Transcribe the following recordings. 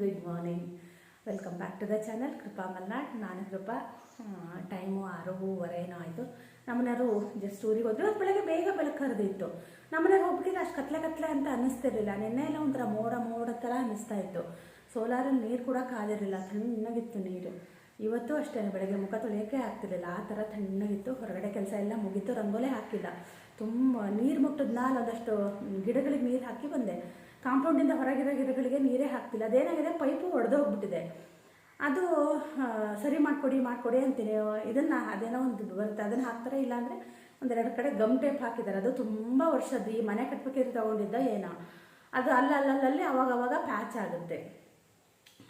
Good morning welcome back to the channel Krupa Malnad ನಾನು Krupa time ಆರೂವರೆ ಏನೋ ಆಯಿತು. ನಮ್ಮನೆಯವರು ಜಸ್ಟ್ ಊರಿಗೆ ಹೋದ್ರು. ಬೆಳಗ್ಗೆ ಬೇಗ ಬೆಳಕು ಕರೆದಿತ್ತು. ನಮ್ಮನೆಯವ್ರು ಹೋಗ್ಬಿಟ್ಟಿದ್ರೆ ಅಷ್ಟು ಕತ್ಲೆ ಕತ್ಲೆ ಅಂತ ಅನ್ನಿಸ್ತಿರ್ಲಿಲ್ಲ. ನಿನ್ನೆ ಎಲ್ಲ ಒಂಥರ ಮೋಡ ಮೋಡ ಥರ ಅನ್ನಿಸ್ತಾ ಇತ್ತು. ಸೋಲಾರಲ್ಲಿ ನೀರು ಕೂಡ ಕಾದಿರಲಿಲ್ಲ. ತಣ್ಣಗಿತ್ತು ನೀರು. ಇವತ್ತು ಅಷ್ಟೇ, ಬೆಳಗ್ಗೆ ಮುಖ ತೊಳೆಯೋಕ್ಕೆ ಆಗ್ತಿರಲಿಲ್ಲ. ಆ ಥರ ತಣ್ಣಗಿತ್ತು. ಹೊರಗಡೆ ಕೆಲಸ ಎಲ್ಲ ಮುಗಿತು. ರಂಗೋಲೆ ಹಾಕಿಲ್ಲ. ತುಂಬ ನೀರು ಮುಟ್ಟದ್ನಾಲ್ ಒಂದಷ್ಟು ಗಿಡಗಳಿಗೆ ನೀರು ಹಾಕಿ ಬಂದೆ. ಕಾಂಪೌಂಡಿಂದ ಹೊರಗಿರೋ ಗಿಡಗಳಿಗೆ ನೀರೇ ಹಾಕ್ತಿಲ್ಲ. ಅದೇನಾಗಿದೆ? ಪೈಪು ಒಡೆದೋಗ್ಬಿಟ್ಟಿದೆ ಅದು ಸರಿ ಮಾಡಿಕೊಡಿ ಮಾಡಿಕೊಡಿ ಅಂತೀನಿ. ಇದನ್ನು ಅದೇನೋ ಒಂದು ಬರುತ್ತೆ. ಅದನ್ನು ಹಾಕ್ತಾರೆ. ಇಲ್ಲಾಂದರೆ ಒಂದೆರಡು ಕಡೆ ಗಮ್ ಟೇಪ್ ಹಾಕಿದ್ದಾರೆ. ಅದು ತುಂಬ ವರ್ಷದ್ದು. ಈ ಮನೆ ಕಟ್ಬೇಕಾದ್ರೆ ತೊಗೊಂಡಿದ್ದ ಏನೋ. ಅದು ಅಲ್ಲಲ್ಲಲ್ಲಿ ಅವಾಗ ಅವಾಗ ಪ್ಯಾಚ್ ಆಗುತ್ತೆ.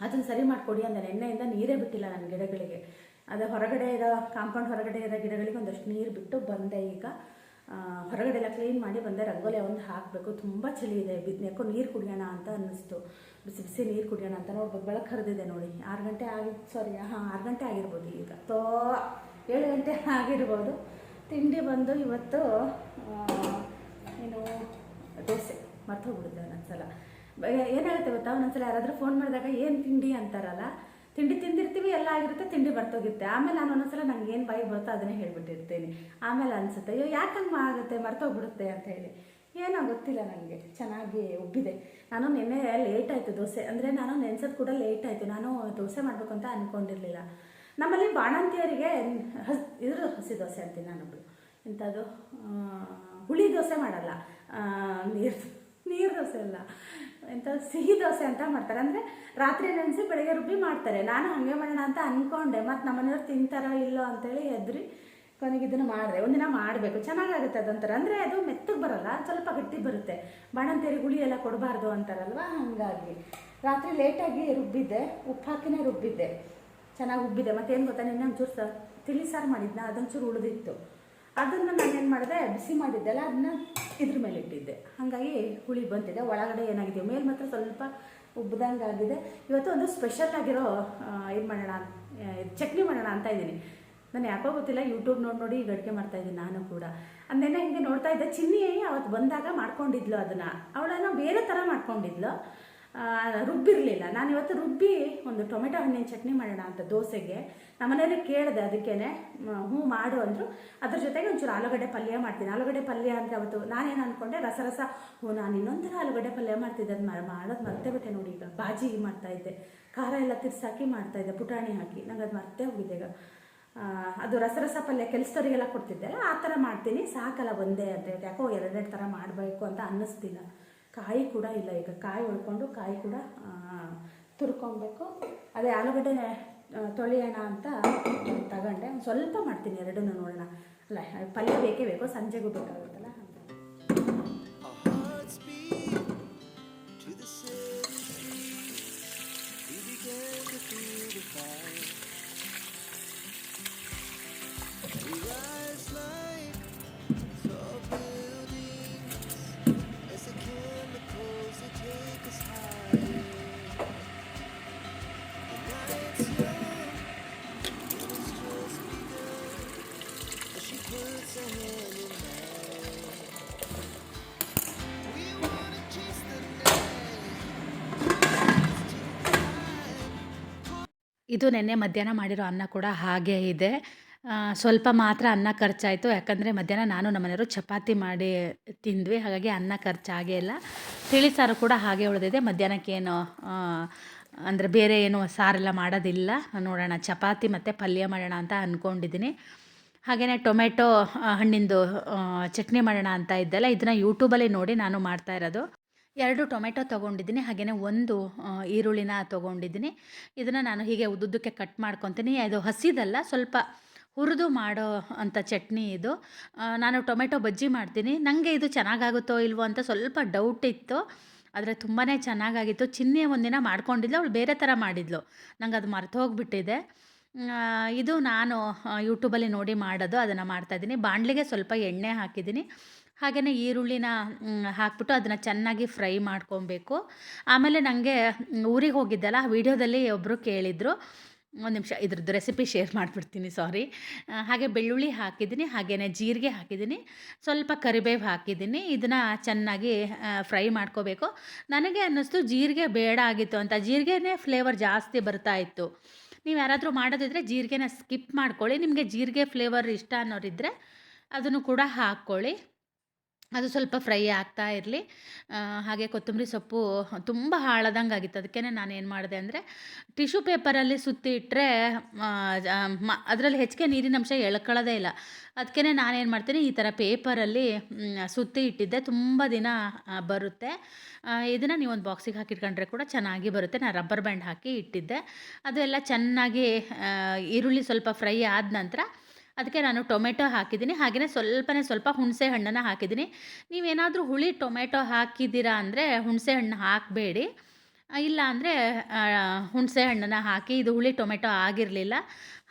ಅದನ್ನು ಸರಿ ಮಾಡಿಕೊಡಿ ಅಂದರೆ ನೆನ್ನೆಯಿಂದ ನೀರೇ ಬಿಟ್ಟಿಲ್ಲ ನನ್ನ ಗಿಡಗಳಿಗೆ. ಅದು ಹೊರಗಡೆ ಇರೋ, ಕಾಂಪೌಂಡ್ ಹೊರಗಡೆ ಇರೋ ಗಿಡಗಳಿಗೆ ಒಂದಷ್ಟು ನೀರು ಬಿಟ್ಟು ಬಂದೆ ಈಗ. ಹೊರಗಡೆ ಎಲ್ಲ ಕ್ಲೀನ್ ಮಾಡಿ ಬಂದೆ. ರಂಗೋಲಿ ಒಂದು ಹಾಕಬೇಕು. ತುಂಬ ಚಳಿ ಇದೆ. ಯಾಕೋ ನೀರು ಕುಡಿಯೋಣ ಅಂತ ಅನ್ನಿಸ್ತು. ಬಿಸಿ ಬಿಸಿ ನೀರು ಕುಡಿಯೋಣ ಅಂತ ನೋಡ್ಬೋದು ಬೆಳಕು ಕರೆದಿದೆ ನೋಡಿ. ಆರು ಗಂಟೆ ಆಗಿ ಸಾರಿ ಹಾಂ, ಆರು ಗಂಟೆ ಆಗಿರ್ಬೋದು ಈಗ. ತೋ, ಏಳು ಗಂಟೆ ಆಗಿರ್ಬೋದು. ತಿಂಡಿ ಬಂದು ಇವತ್ತು ಏನು, ದೋಸೆ. ಮರ್ತೋಗ್ಬಿಡುತ್ತೆ ಒಂದೊಂದ್ಸಲ. ಏನಾಗುತ್ತೆ ಗೊತ್ತಾ? ಒಂದೊಂದ್ಸಲ ಯಾರಾದರೂ ಫೋನ್ ಮಾಡಿದಾಗ ಏನು ತಿಂಡಿ ಅಂತಾರಲ್ಲ? ತಿಂಡಿ ತಿಂದಿರ್ತೀವಿ, ಎಲ್ಲ ಆಗಿರುತ್ತೆ, ತಿಂಡಿ ಬರ್ತೋಗಿರುತ್ತೆ ಆಮೇಲೆ ನಾನು ಒಂದೊಂದ್ಸಲ ನಂಗೆ ಏನು ಬಾಯಿ ಬರುತ್ತೋ ಅದನ್ನೇ ಹೇಳ್ಬಿಟ್ಟಿರ್ತೀನಿ. ಆಮೇಲೆ ಅನಿಸುತ್ತೆ, ಅಯ್ಯೋ, ಯಾಕೆ ಹಂಗೆ ಆಗುತ್ತೆ ಮರ್ತೋಗ್ಬಿಡುತ್ತೆ ಅಂತ ಹೇಳಿ. ಏನೋ ಗೊತ್ತಿಲ್ಲ ನನಗೆ ಚೆನ್ನಾಗಿ ಉಬ್ಬಿದೆ. ನಾನು ನಿನ್ನೆ ಲೇಟ್ ಆಯಿತು ದೋಸೆ. ಅಂದರೆ ನಾನು ನೆನ್ಸೋದು ಕೂಡ ಲೇಟ್ ಆಯಿತು. ನಾನು ದೋಸೆ ಮಾಡಬೇಕು ಅಂತ ಅಂದ್ಕೊಂಡಿರಲಿಲ್ಲ ನಮ್ಮಲ್ಲಿ ಬಾಣಂತಿಯರಿಗೆ ಹಸ್ ಇದ್ರ ಹಸಿ ದೋಸೆ ಅಂತೀನಿ ನಾನೊಬ್ಬಳು ಇಂಥದ್ದು ಹುಳಿ ದೋಸೆ ಮಾಡಲ್ಲ. ನೀರು ನೀರು ದೋಸೆ ಅಲ್ಲ. ಎಂಥ ಸಿಹಿ ದೋಸೆ ಅಂತ ಮಾಡ್ತಾರೆ. ಅಂದರೆ ರಾತ್ರಿ ನೆನೆಸಿ ಬೆಳಗ್ಗೆ ರುಬ್ಬಿ ಮಾಡ್ತಾರೆ. ನಾನು ಹಾಗೆ ಮಾಡೋಣ ಅಂತ ಅಂದ್ಕೊಂಡೆ ಮತ್ತು ನಮ್ಮನೆಯವ್ರು ತಿಂತಾರೋ ಇಲ್ಲೋ ಅಂತೇಳಿ ಎದ್ರಿ ಕೊನೆಗೆ ಇದನ್ನು ಮಾಡಿದೆ. ಒಂದಿನ ಮಾಡಬೇಕು. ಚೆನ್ನಾಗಾಗುತ್ತೆ ಅದೊಂಥರ ಅಂದರೆ ಅದು ಮೆತ್ತಗೆ ಬರಲ್ಲ. ಸ್ವಲ್ಪ ಗಟ್ಟಿ ಬರುತ್ತೆ. ಬಾಣಂತೇರಿ ಹುಳಿ ಎಲ್ಲ ಕೊಡಬಾರ್ದು ಅಂತಾರಲ್ವ? ಹಂಗಾಗಿ ರಾತ್ರಿ ಲೇಟಾಗಿ ರುಬ್ಬಿದ್ದೆ. ಉಪ್ಪು ಹಾಕಿನೇ ರುಬ್ಬಿದ್ದೆ. ಚೆನ್ನಾಗಿ ಉಬ್ಬಿದೆ. ಮತ್ತೇನು ಗೊತ್ತಾ? ನಿನ್ನೆ ಒಂಚೂರು ಸ ತಿಳಿ ಸಾರು ಮಾಡಿದ್ನ. ಅದೊಂಚೂರು ಉಳಿದಿತ್ತು. ಅದನ್ನು ನಾನೇನು ಮಾಡಿದೆ? ಬಿಸಿ ಮಾಡಿದ್ದೆಲ್ಲ ಅದನ್ನ ಇದ್ರ ಮೇಲೆ ಇಟ್ಟಿದ್ದೆ. ಹಾಗಾಗಿ ಹುಳಿ ಬಂತಿದೆ. ಒಳಗಡೆ ಏನಾಗಿದೆ? ಮೇಲೆ ಮಾತ್ರ ಸ್ವಲ್ಪ ಉಬ್ಬಿದಂಗೆ ಆಗಿದೆ. ಇವತ್ತು ಒಂದು ಸ್ಪೆಷಲ್ ಆಗಿರೋ ಇದು ಮಾಡೋಣ ಚಟ್ನಿ ಮಾಡೋಣ ಅಂತ ಇದ್ದೀನಿ. ನಾನು ಯಾಕೋ ಗೊತ್ತಿಲ್ಲ, ಯೂಟ್ಯೂಬ್ ನೋಡಿ ನೋಡಿ ಈಗ ಅಡುಗೆ ಮಾಡ್ತಾ ಇದ್ದೀನಿ ನಾನು ಕೂಡ. ಅಂದೇನ ಹಿಂಗೆ ನೋಡ್ತಾ ಇದ್ದೆ. ಚಿನ್ನಿ ಅವತ್ತು ಬಂದಾಗ ಮಾಡ್ಕೊಂಡಿದ್ಲು ಅದನ್ನು. ಅವಳನ್ನು ಬೇರೆ ಥರ ಮಾಡ್ಕೊಂಡಿದ್ಲು. ರುಬ್ಬಿರಲಿಲ್ಲ. ನಾನು ಇವತ್ತು ರುಬ್ಬಿ ಒಂದು ಟೊಮೆಟೊ ಹಣ್ಣಿನ ಚಟ್ನಿ ಮಾಡೋಣ ಅಂತ ದೋಸೆಗೆ. ನಮ್ಮನೇಲಿ ಕೇಳಿದೆ ಅದಕ್ಕೇ ಹ್ಞೂ ಮಾಡು ಅಂದರು. ಅದ್ರ ಜೊತೆಗೆ ಒಂಚೂರು ಆಲೂಗಡ್ಡೆ ಪಲ್ಯ ಮಾಡ್ತೀನಿ. ಆಲೂಗಡ್ಡೆ ಪಲ್ಯ ಅಂದರೆ ಅವತ್ತು ನಾನೇನು ಅಂದ್ಕೊಂಡೆ ರಸ ರಸ ಹ್ಞೂ ನಾನು ಇನ್ನೊಂಥರ ಆಲೂಗಡ್ಡೆ ಪಲ್ಯ ಮಾಡ್ತಿದ್ದೆ. ಅದು ಮಾಡೋದು ಮರ್ತೇ ಬಿಟ್ಟೆ ನೋಡಿ ಈಗ. ಬಾಜಿ ಮಾಡ್ತಾ ಇದ್ದೆ. ಖಾರ ಎಲ್ಲ ತಿರ್ಸಾಕಿ ಮಾಡ್ತಾ ಇದ್ದೆ. ಪುಟಾಣಿ ಹಾಕಿ. ನಂಗೆ ಅದು ಮರ್ತೇ ಹೋಗಿದೆ ಈಗ. ಅದು ಅದು ರಸರಸ ಪಲ್ಯ ಕೆಲಸದವರಿಗೆಲ್ಲ ಕೊಡ್ತಿದ್ದೆ ಆ ಥರ ಮಾಡ್ತೀನಿ. ಸಾಕಲ್ಲ ಒಂದೇ ಅಂತ ಯಾಕೋ ಎರಡೆರಡು ಥರ ಮಾಡಬೇಕು ಅಂತ ಅನ್ನಿಸ್ತಿಲ್ಲ. ಕಾಯಿ ಕೂಡ ಇಲ್ಲ ಈಗ. ಕಾಯಿ ಉಳ್ಕೊಂಡು ಕಾಯಿ ಕೂಡ ತುರ್ಕೊಬೇಕು ಅದೇ ಆಲೂಗಡ್ಡೆ ತೊಳೆಯೋಣ ಅಂತ ತಗೊಂಡೆ. ಸ್ವಲ್ಪ ಮಾಡ್ತೀನಿ, ಎರಡನ್ನೂ ನೋಡೋಣ. ಅಲ್ಲ, ಪಲ್ಯ ಬೇಕೇ ಬೇಕು, ಸಂಜೆಗೂ ಬೇಕಾಗುತ್ತಲ್ಲ ಇದು ನೆನ್ನೆ ಮಧ್ಯಾಹ್ನ ಮಾಡಿರೋ ಅನ್ನ ಕೂಡ ಹಾಗೇ ಇದೆ. ಸ್ವಲ್ಪ ಮಾತ್ರ ಅನ್ನ ಖರ್ಚಾಯಿತು. ಯಾಕಂದರೆ ಮಧ್ಯಾಹ್ನ ನಾನು ನಮ್ಮನೆಯವರು ಚಪಾತಿ ಮಾಡಿ ತಿಂದ್ವಿ. ಹಾಗಾಗಿ ಅನ್ನ ಖರ್ಚಾಗೇ ಇಲ್ಲ. ತಿಳಿ ಸಾರು ಕೂಡ ಹಾಗೆ ಉಳಿದಿದೆ. ಮಧ್ಯಾಹ್ನಕ್ಕೇನು ಅಂದರೆ ಬೇರೆ ಏನು ಸಾರೆಲ್ಲ ಮಾಡೋದಿಲ್ಲ. ನೋಡೋಣ, ಚಪಾತಿ ಮತ್ತು ಪಲ್ಯ ಮಾಡೋಣ ಅಂತ ಅಂದ್ಕೊಂಡಿದ್ದೀನಿ ಹಾಗೆಯೇ ಟೊಮೆಟೊ ಹಣ್ಣಿಂದು ಚಟ್ನಿ ಮಾಡೋಣ ಅಂತ ಇದ್ದಲ್ಲ, ಇದನ್ನು ಯೂಟ್ಯೂಬಲ್ಲಿ ನೋಡಿ ನಾನು ಮಾಡ್ತಾ ಇರೋದು. ಎರಡು ಟೊಮೆಟೊ ತೊಗೊಂಡಿದ್ದೀನಿ ಹಾಗೆಯೇ ಒಂದು ಈರುಳ್ಳಿನ ತೊಗೊಂಡಿದ್ದೀನಿ. ಇದನ್ನು ನಾನು ಹೀಗೆ ಉದ್ದುದ್ದಕ್ಕೆ ಕಟ್ ಮಾಡ್ಕೊತೀನಿ. ಅದು ಹಸಿದಲ್ಲ, ಸ್ವಲ್ಪ ಹುರಿದು ಮಾಡೋ ಅಂಥ ಚಟ್ನಿ ಇದು. ನಾನು ಟೊಮೆಟೊ ಬಜ್ಜಿ ಮಾಡ್ತೀನಿ. ನನಗೆ ಇದು ಚೆನ್ನಾಗಾಗುತ್ತೋ ಇಲ್ವೋ ಅಂತ ಸ್ವಲ್ಪ ಡೌಟ್ ಇತ್ತು. ಆದರೆ ತುಂಬಾ ಚೆನ್ನಾಗಾಗಿತ್ತು. ಚಿನ್ನೆ ಒಂದಿನ ಮಾಡ್ಕೊಂಡಿದ್ಲು, ಅವಳು ಬೇರೆ ಥರ ಮಾಡಿದ್ಲು. ನಂಗೆ ಅದು ಮರೆತು ಹೋಗ್ಬಿಟ್ಟಿದೆ. ಇದು ನಾನು ಯೂಟ್ಯೂಬಲ್ಲಿ ನೋಡಿ ಮಾಡೋದು, ಅದನ್ನು ಮಾಡ್ತಾಯಿದ್ದೀನಿ ಬಾಣಲಿಗೆ ಸ್ವಲ್ಪ ಎಣ್ಣೆ ಹಾಕಿದ್ದೀನಿ. ಹಾಗೆಯೇ ಈರುಳ್ಳಿನ ಹಾಕ್ಬಿಟ್ಟು ಅದನ್ನು ಚೆನ್ನಾಗಿ ಫ್ರೈ ಮಾಡ್ಕೊಬೇಕು. ಆಮೇಲೆ ನನಗೆ ಊರಿಗೆ ಹೋಗಿದ್ದಲ್ಲ ವಿಡಿಯೋದಲ್ಲಿ ಒಬ್ಬರು ಕೇಳಿದರು. ಒಂದು ನಿಮಿಷ, ಇದ್ರದ್ದು ರೆಸಿಪಿ ಶೇರ್ ಮಾಡಿಬಿಡ್ತೀನಿ ಸಾರಿ ಹಾಗೆ ಬೆಳ್ಳುಳ್ಳಿ ಹಾಕಿದ್ದೀನಿ ಹಾಗೆಯೇ ಜೀರಿಗೆ ಹಾಕಿದ್ದೀನಿ, ಸ್ವಲ್ಪ ಕರಿಬೇವು ಹಾಕಿದ್ದೀನಿ, ಇದನ್ನು ಚೆನ್ನಾಗಿ ಫ್ರೈ ಮಾಡ್ಕೋಬೇಕು. ನನಗೆ ಅನ್ನಿಸ್ತು, ಜೀರಿಗೆ ಬೇಡ ಆಗಿತ್ತು ಅಂತ. ಜೀರಿಗೆನೇ ಫ್ಲೇವರ್ ಜಾಸ್ತಿ ಬರ್ತಾ ಇತ್ತು. ನೀವು ಯಾರಾದರೂ ಮಾಡೋದಿದ್ರೆ ಜೀರಿಗೆನ ಸ್ಕಿಪ್ ಮಾಡ್ಕೊಳ್ಳಿ. ನಿಮಗೆ ಜೀರಿಗೆ ಫ್ಲೇವರ್ ಇಷ್ಟ ಅನ್ನೋರಿದ್ದರೆ ಅದನ್ನು ಕೂಡ ಹಾಕ್ಕೊಳ್ಳಿ. ಅದು ಸ್ವಲ್ಪ ಫ್ರೈ ಆಗ್ತಾ ಇರಲಿ. ಹಾಗೆ ಕೊತ್ತಂಬರಿ ಸೊಪ್ಪು ತುಂಬ ಹಾಳದಂಗೆ ಆಗಿತ್ತು. ಅದಕ್ಕೆ ನಾನು ಏನು ಮಾಡಿದೆ ಅಂದರೆ, ಟಿಶ್ಯೂ ಪೇಪರಲ್ಲಿ ಸುತ್ತಿ ಇಟ್ಟರೆ ಅದರಲ್ಲಿ ಹೆಚ್ಚಿಗೆ ನೀರಿನ ಅಂಶ ಎಳ್ಕೊಳ್ಳೋದೇ ಇಲ್ಲ. ಅದಕ್ಕೆ ನಾನೇನು ಮಾಡ್ತೀನಿ, ಈ ಥರ ಪೇಪರಲ್ಲಿ ಸುತ್ತಿ ಇಟ್ಟಿದ್ದೆ. ತುಂಬ ದಿನ ಬರುತ್ತೆ. ಇದನ್ನು ಒಂದು ಬಾಕ್ಸಿಗೆ ಹಾಕಿಟ್ಕೊಂಡ್ರೆ ಕೂಡ ಚೆನ್ನಾಗಿ ಬರುತ್ತೆ. ನಾನು ರಬ್ಬರ್ ಬ್ಯಾಂಡ್ ಹಾಕಿ ಇಟ್ಟಿದ್ದೆ. ಅದೆಲ್ಲ ಚೆನ್ನಾಗಿ ಈರುಳ್ಳಿ ಸ್ವಲ್ಪ ಫ್ರೈ ಆದ ನಂತರ ಅದಕ್ಕೆ ನಾನು ಟೊಮೆಟೊ ಹಾಕಿದ್ದೀನಿ. ಹಾಗೆಯೇ ಸ್ವಲ್ಪನೇ ಸ್ವಲ್ಪ ಹುಣಸೆ ಹಣ್ಣನ್ನು ಹಾಕಿದ್ದೀನಿ. ನೀವೇನಾದರೂ ಹುಳಿ ಟೊಮೆಟೊ ಹಾಕಿದ್ದೀರಾ ಅಂದರೆ ಹುಣಸೆ ಹಣ್ಣು ಹಾಕಬೇಡಿ. ಇಲ್ಲ ಅಂದರೆ ಹುಣಸೆ ಹಣ್ಣನ್ನು ಹಾಕಿ ಇದು ಹುಳಿ ಟೊಮೆಟೊ ಆಗಿರಲಿಲ್ಲ.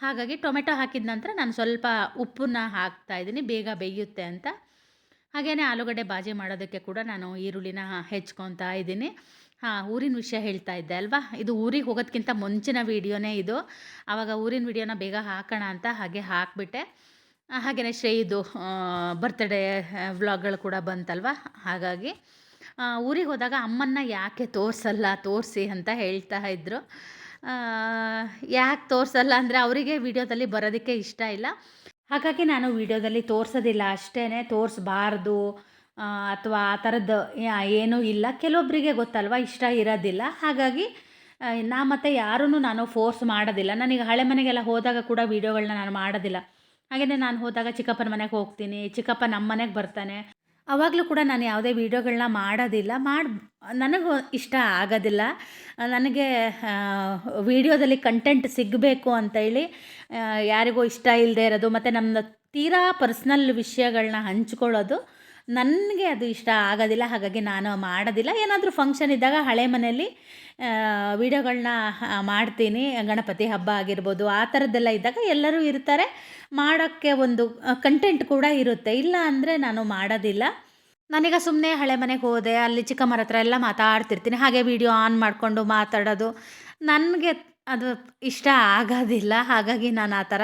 ಹಾಗಾಗಿ ಟೊಮೆಟೊ ಹಾಕಿದ ನಂತರ ನಾನು ಸ್ವಲ್ಪ ಉಪ್ಪನ್ನ ಹಾಕ್ತಾಯಿದ್ದೀನಿ ಬೇಗ ಬೇಯುತ್ತೆ ಅಂತ. ಹಾಗೆಯೇ ಆಲೂಗಡ್ಡೆ ಬಾಜಿ ಮಾಡೋದಕ್ಕೆ ಕೂಡ ನಾನು ಈರುಳ್ಳಿನ ಹೆಚ್ಕೊತಾ ಇದ್ದೀನಿ. ಹಾಂ, ಊರಿನ ವಿಷಯ ಹೇಳ್ತಾ ಇದ್ದೆ ಅಲ್ವಾ? ಇದು ಊರಿಗೆ ಹೋಗೋದಕ್ಕಿಂತ ಮುಂಚಿನ ವೀಡಿಯೋನೇ ಇದು. ಆವಾಗ ಊರಿನ ವೀಡಿಯೋನ ಬೇಗ ಹಾಕೋಣ ಅಂತ ಹಾಗೆ ಹಾಕಿಬಿಟ್ಟೆ. ಹಾಗೆಯೇ ಶ್ರೇಯಿದು ಬರ್ತ್ಡೇ ವ್ಲಾಗ್ಗಳು ಕೂಡ ಬಂತಲ್ವ? ಹಾಗಾಗಿ ಊರಿಗೆ ಹೋದಾಗ ಅಮ್ಮನ್ನ ಯಾಕೆ ತೋರಿಸಲ್ಲ, ತೋರಿಸಿ ಅಂತ ಹೇಳ್ತಾ ಇದ್ದರು ಯಾಕೆ ತೋರಿಸಲ್ಲ ಅಂದರೆ ಅವರಿಗೆ ವಿಡಿಯೋದಲ್ಲಿ ಬರೋದಕ್ಕೆ ಇಷ್ಟ ಇಲ್ಲ. ಹಾಗಾಗಿ ನಾನು ವಿಡಿಯೋದಲ್ಲಿ ತೋರಿಸೋದಿಲ್ಲ ಅಷ್ಟೇ ತೋರಿಸ್ಬಾರ್ದು. ಅಥವಾ ಆ ಥರದ್ದು ಏನೂ ಇಲ್ಲ. ಕೆಲವೊಬ್ಬರಿಗೆ ಗೊತ್ತಲ್ವ? ಇಷ್ಟ ಇರೋದಿಲ್ಲ. ಹಾಗಾಗಿ ನಾ ಮತ್ತು ಯಾರೂ ನಾನು ಫೋರ್ಸ್ ಮಾಡೋದಿಲ್ಲ. ನನಗೆ ಹಳೆ ಮನೆಗೆಲ್ಲ ಹೋದಾಗ ಕೂಡ ವೀಡಿಯೋಗಳನ್ನ ನಾನು ಮಾಡೋದಿಲ್ಲ. ಹಾಗೆಯೇ ನಾನು ಹೋದಾಗ ಚಿಕ್ಕಪ್ಪನ ಮನೆಗೆ ಹೋಗ್ತೀನಿ, ಚಿಕ್ಕಪ್ಪ ನಮ್ಮ ಮನೆಗೆ ಬರ್ತಾನೆ. ಅವಾಗಲೂ ಕೂಡ ನಾನು ಯಾವುದೇ ವೀಡಿಯೋಗಳನ್ನ ಮಾಡೋದಿಲ್ಲ. ಮಾಡಿ, ನನಗೂ ಇಷ್ಟ ಆಗೋದಿಲ್ಲ. ನನಗೆ ವೀಡಿಯೋದಲ್ಲಿ ಕಂಟೆಂಟ್ ಸಿಗಬೇಕು ಅಂತೇಳಿ ಹೇಳಿ ಯಾರಿಗೂ ಇಷ್ಟ ಇಲ್ಲದೆ ಇರೋದು, ಮತ್ತು ನಮ್ಮ ತೀರಾ ಪರ್ಸ್ನಲ್ ವಿಷಯಗಳನ್ನ ಹಂಚ್ಕೊಳ್ಳೋದು ನನಗೆ ಅದು ಇಷ್ಟ ಆಗೋದಿಲ್ಲ, ಹಾಗಾಗಿ ನಾನು ಮಾಡೋದಿಲ್ಲ. ಏನಾದರೂ ಫಂಕ್ಷನ್ ಇದ್ದಾಗ ಹಳೆ ಮನೆಯಲ್ಲಿ ವೀಡಿಯೋಗಳನ್ನ ಮಾಡ್ತೀನಿ. ಗಣಪತಿ ಹಬ್ಬ ಆಗಿರ್ಬೋದು, ಆ ಥರದ್ದೆಲ್ಲ ಇದ್ದಾಗ ಎಲ್ಲರೂ ಇರ್ತಾರೆ. ಮಾಡೋಕ್ಕೆ ಒಂದು ಕಂಟೆಂಟ್ ಕೂಡ ಇರುತ್ತೆ. ಇಲ್ಲ ಅಂದರೆ ನಾನು ಮಾಡೋದಿಲ್ಲ. ನಾನೀಗ ಸುಮ್ಮನೆ ಹಳೆ ಮನೆಗೆ ಹೋದೆ, ಅಲ್ಲಿ ಚಿಕ್ಕಮ್ಮರ ಹತ್ರ ಎಲ್ಲ ಮಾತಾಡ್ತಿರ್ತೀನಿ. ಹಾಗೆ ವಿಡಿಯೋ ಆನ್ ಮಾಡಿಕೊಂಡು ಮಾತಾಡೋದು. ನನಗೆ ಅದು ಇಷ್ಟ ಆಗೋದಿಲ್ಲ. ಹಾಗಾಗಿ ನಾನು ಆ ಥರ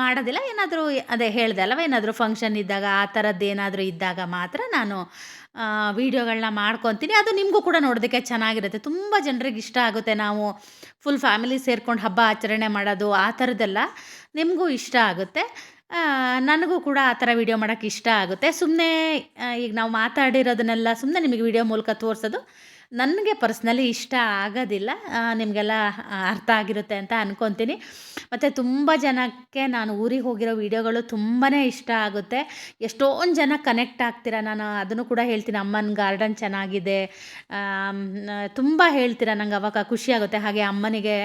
ಮಾಡೋದಿಲ್ಲ. ಏನಾದರೂ ಅದೇ ಹೇಳಿದೆ ಅಲ್ವ? ಏನಾದರೂ ಫಂಕ್ಷನ್ ಇದ್ದಾಗ ಆ ಥರದ್ದು ಏನಾದರೂ ಇದ್ದಾಗ ಮಾತ್ರ ನಾನು ವೀಡಿಯೋಗಳನ್ನ ಮಾಡ್ಕೊತೀನಿ. ಅದು ನಿಮಗೂ ಕೂಡ ನೋಡೋದಕ್ಕೆ ಚೆನ್ನಾಗಿರುತ್ತೆ. ತುಂಬ ಜನರಿಗೆ ಇಷ್ಟ ಆಗುತ್ತೆ. ನಾವು ಫುಲ್ ಫ್ಯಾಮಿಲಿ ಸೇರ್ಕೊಂಡು ಹಬ್ಬ ಆಚರಣೆ ಮಾಡೋದು ಆ ಥರದ್ದೆಲ್ಲ ನಿಮಗೂ ಇಷ್ಟ ಆಗುತ್ತೆ. ನನಗೂ ಕೂಡ ಆ ಥರ ವೀಡಿಯೋ ಮಾಡೋಕ್ಕೆ ಇಷ್ಟ ಆಗುತ್ತೆ. ಸುಮ್ಮನೆ ಈಗ ನಾವು ಮಾತಾಡಿರೋದನ್ನೆಲ್ಲ ಸುಮ್ಮನೆ ನಿಮಗೆ ವೀಡಿಯೋ ಮೂಲಕ ತೋರಿಸೋದು ನನಗೆ ಪರ್ಸ್ನಲಿ ಇಷ್ಟ ಆಗೋದಿಲ್ಲ ನಿಮಗೆಲ್ಲ ಅರ್ಥ ಆಗಿರುತ್ತೆ ಅಂತ ಅಂದ್ಕೊತೀನಿ ಮತ್ತು ತುಂಬ ಜನಕ್ಕೆ ನಾನು ಊರಿಗೆ ಹೋಗಿರೋ ವೀಡಿಯೋಗಳು ತುಂಬಾ ಇಷ್ಟ ಆಗುತ್ತೆ. ಎಷ್ಟೊಂದು ಜನ ಕನೆಕ್ಟ್ ಆಗ್ತೀರಾ, ನಾನು ಅದನ್ನು ಕೂಡ ಹೇಳ್ತೀನಿ. ಅಮ್ಮನ ಗಾರ್ಡನ್ ಚೆನ್ನಾಗಿದೆ ತುಂಬ ಹೇಳ್ತೀರಾ, ನಂಗೆ ಅವಾಗ ಖುಷಿ ಆಗುತ್ತೆ. ಹಾಗೆ ಅಮ್ಮನಿಗೆ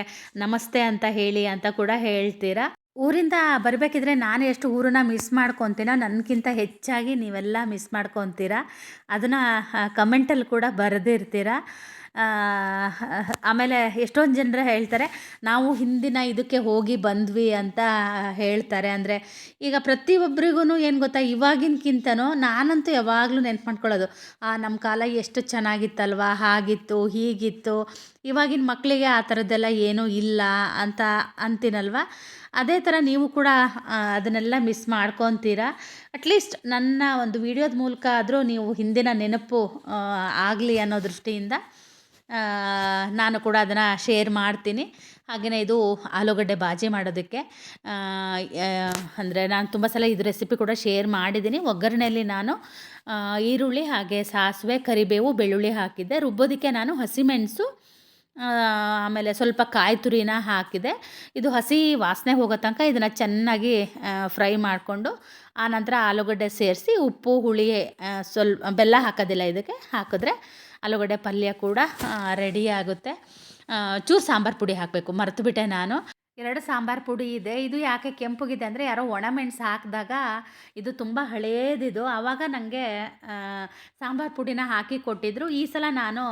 ನಮಸ್ತೆ ಅಂತ ಹೇಳಿ ಅಂತ ಕೂಡ ಹೇಳ್ತೀರಾ. ಊರಿಂದ ಬರಬೇಕಿದ್ರೆ ನಾನು ಎಷ್ಟು ಊರನ್ನ ಮಿಸ್ ಮಾಡ್ಕೊತೀನೋ ನನಗಿಂತ ಹೆಚ್ಚಾಗಿ ನೀವೆಲ್ಲ ಮಿಸ್ ಮಾಡ್ಕೊತೀರಾ. ಅದನ್ನು ಕಮೆಂಟಲ್ಲಿ ಕೂಡ ಬರೆದಿರ್ತೀರ. ಆಮೇಲೆ ಎಷ್ಟೊಂದು ಜನರು ಹೇಳ್ತಾರೆ, ನಾವು ಹಿಂದಿನ ಇದಕ್ಕೆ ಹೋಗಿ ಬಂದ್ವಿ ಅಂತ ಹೇಳ್ತಾರೆ. ಅಂದರೆ ಈಗ ಪ್ರತಿಯೊಬ್ಬರಿಗೂ ಏನು ಗೊತ್ತಾ ಇವಾಗಿನಕ್ಕಿಂತನೂ ನಾನಂತೂ ಯಾವಾಗಲೂ ನೆನ್ಪು ಮಾಡ್ಕೊಳ್ಳೋದು ನಮ್ಮ ಕಾಲ ಎಷ್ಟು ಚೆನ್ನಾಗಿತ್ತಲ್ವ, ಹಾಗಿತ್ತು, ಹೀಗಿತ್ತು, ಇವಾಗಿನ ಮಕ್ಕಳಿಗೆ ಆ ಥರದ್ದೆಲ್ಲ ಏನೂ ಇಲ್ಲ ಅಂತ ಅಂತೀನಲ್ವ? ಅದೇ ಥರ ನೀವು ಕೂಡ ಅದನ್ನೆಲ್ಲ ಮಿಸ್ ಮಾಡ್ಕೊತೀರಾ? ಅಟ್ಲೀಸ್ಟ್ ನನ್ನ ಒಂದು ವಿಡಿಯೋದ ಮೂಲಕ ಆದರೂ ನೀವು ಹಿಂದಿನ ನೆನಪು ಆಗಲಿ ಅನ್ನೋ ದೃಷ್ಟಿಯಿಂದ. ನಾನು ಕೂಡ ಅದನ್ನು ಶೇರ್ ಮಾಡ್ತೀನಿ. ಹಾಗೆಯೇ ಇದು ಆಲೂಗಡ್ಡೆ ಬಾಜಿ ಮಾಡೋದಕ್ಕೆ. ಅಂದರೆ ನಾನು ತುಂಬ ಸಲ ಇದು ರೆಸಿಪಿ ಕೂಡ ಶೇರ್ ಮಾಡಿದ್ದೀನಿ ಒಗ್ಗರಣೆಯಲ್ಲಿ ನಾನು ಈರುಳ್ಳಿ ಹಾಗೆ ಸಾಸಿವೆ, ಕರಿಬೇವು, ಬೆಳ್ಳುಳ್ಳಿ ಹಾಕಿದ್ದೆ. ರುಬ್ಬೋದಕ್ಕೆ ನಾನು ಹಸಿಮೆಣಸು ಆಮೇಲೆ ಸ್ವಲ್ಪ ಕಾಯಿ ತುರಿನ ಹಾಕಿದೆ. ಇದು ಹಸಿ ವಾಸನೆ ಹೋಗೋ ತನಕ ಇದನ್ನು ಚೆನ್ನಾಗಿ ಫ್ರೈ ಮಾಡಿಕೊಂಡು ಆನಂತರ ಆಲೂಗಡ್ಡೆ ಸೇರಿಸಿ ಉಪ್ಪು, ಹುಳಿ ಸ್ವಲ್ಪ ಬೆಲ್ಲ ಹಾಕೋದಿಲ್ಲ ಇದಕ್ಕೆ, ಹಾಕಿದ್ರೆ ಆಲೂಗಡ್ಡೆ ಪಲ್ಯ ಕೂಡ ರೆಡಿ ಆಗುತ್ತೆ. ಚೂರು ಸಾಂಬಾರು ಪುಡಿ ಹಾಕಬೇಕು. ಮರೆತುಬಿಟ್ಟೆ ನಾನು. ಎರಡು ಸಾಂಬಾರು ಪುಡಿ ಇದೆ. ಇದು ಯಾಕೆ ಕೆಂಪುಗಿದೆ ಅಂದರೆ ಯಾರೋ ಒಣಮೆಣಸು ಹಾಕಿದಾಗ ಇದು ತುಂಬ ಹಳೇದಿದು. ಆವಾಗ ನನಗೆ ಸಾಂಬಾರು ಪುಡಿನ ಹಾಕಿ ಕೊಟ್ಟಿದ್ದರು ಈ ಸಲ ನಾನು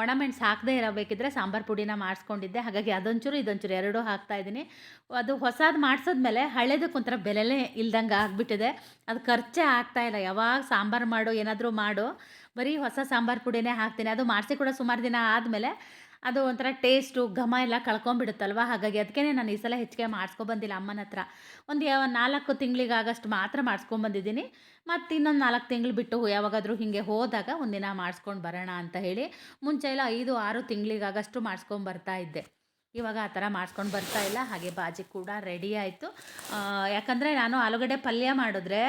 ಒಣಮೆಣಸು ಹಾಕದೇ ಇರಬೇಕಿದ್ರೆ ಸಾಂಬಾರು ಪುಡಿನ ಮಾಡಿಸ್ಕೊಂಡಿದ್ದೆ. ಹಾಗಾಗಿ ಅದೊಂಚೂರು ಇದೊಂಚೂರು ಎರಡೂ ಹಾಕ್ತಾಯಿದ್ದೀನಿ ಅದು ಹೊಸದು ಮಾಡಿಸಿದ್ಮೇಲೆ ಹಳೇದಕ್ಕೆ ಒಂಥರ ಬೆಲೆನೇ ಇಲ್ದಂಗೆ ಆಗಿಬಿಟ್ಟಿದೆ. ಅದು ಖರ್ಚೇ ಆಗ್ತಾಯಿಲ್ಲ ಯಾವಾಗ ಸಾಂಬಾರು ಮಾಡು, ಏನಾದರೂ ಮಾಡು. ಬರೀ ಹೊಸ ಸಾಂಬಾರು ಪುಡಿನೇ ಹಾಕ್ತೀನಿ. ಅದು ಮಾಡಿಸಿ ಕೂಡ ಸುಮಾರು ದಿನ ಆದಮೇಲೆ ಅದು ಒಂಥರ ಟೇಸ್ಟು, ಘಮ ಎಲ್ಲ ಕಳ್ಕೊಂಬಿಡುತ್ತಲ್ವ ಹಾಗಾಗಿ ಅದಕ್ಕೆ ನಾನು ಈ ಸಲ ಹೆಚ್ಚಿಗೆ ಮಾಡಿಸ್ಕೊಬಂದಿಲ್ಲ ಅಮ್ಮನ ಹತ್ರ. ಒಂದು ಯಾವ ನಾಲ್ಕು ತಿಂಗಳಿಗಾಗಷ್ಟು ಮಾತ್ರ ಮಾಡಿಸ್ಕೊಂಬಂದಿದ್ದೀನಿ ಮತ್ತು ಇನ್ನೊಂದು ನಾಲ್ಕು ತಿಂಗಳು ಬಿಟ್ಟು ಯಾವಾಗಾದರೂ ಹೀಗೆ ಹೋದಾಗ ಒಂದಿನ ಮಾಡಿಸ್ಕೊಂಡು ಬರೋಣ ಅಂತ ಹೇಳಿ ಮುಂಚೆ ಎಲ್ಲ ಐದು, ಆರು ತಿಂಗಳಿಗಾಗಷ್ಟು ಮಾಡಿಸ್ಕೊಂಡು ಬರ್ತಾ ಇದ್ದೆ. ಇವಾಗ ಆ ಥರ ಮಾಡಿಸ್ಕೊಂಡು ಬರ್ತಾ ಇಲ್ಲ, ಹಾಗೆ ಬಾಜಿ ಕೂಡ ರೆಡಿ ಆಯಿತು. ಯಾಕಂದರೆ ನಾನು ಆಲೂಗಡ್ಡೆ ಪಲ್ಯ ಮಾಡಿದ್ರೆ